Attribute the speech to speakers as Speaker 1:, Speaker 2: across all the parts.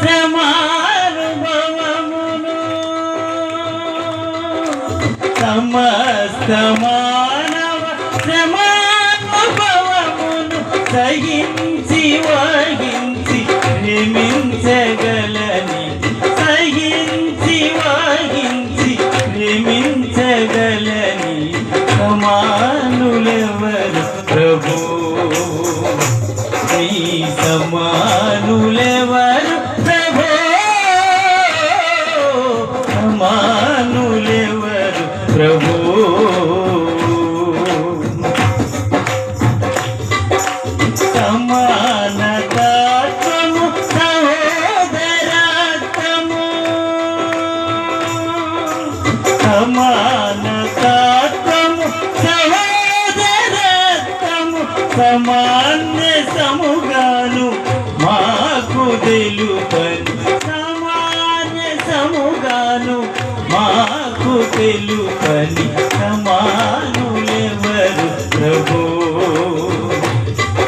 Speaker 1: శ్రమానుభవమును సమస్త మానవ శ్రమానుభవమును సహించి వహించి నిమించగలని సహించి వహించి నిమించగలని సమానులెవరు? ప్రభు నీ సమానులెవరు? ప్రభు. సమానతాత్మము సహోదరాత్మము. సమానతాత్మము సహోదరత్వము సమాన్య సముగాను మాకు తెలుపని. సమాన్య సముగాను మా తెలుపని సమానులెవరు ప్రభో?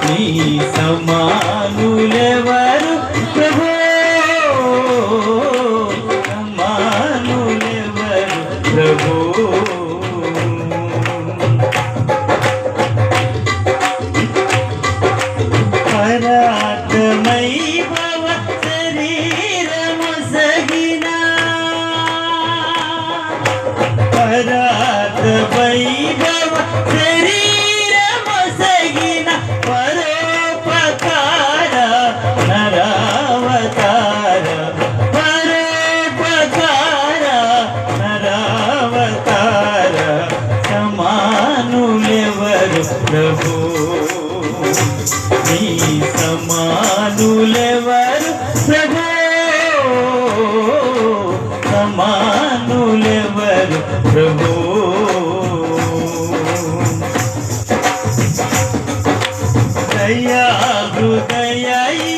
Speaker 1: నీ సమానులెవరు ప్రభో? సమానులెవరు ప్రభో? పరాతమై వైభవ శరీరము పరోపకార నరావతార. పరోపకార నరావతార. సమానులెవరు ప్రభు? నీ సమానులెవరు ప్రభు? Aya, Aya,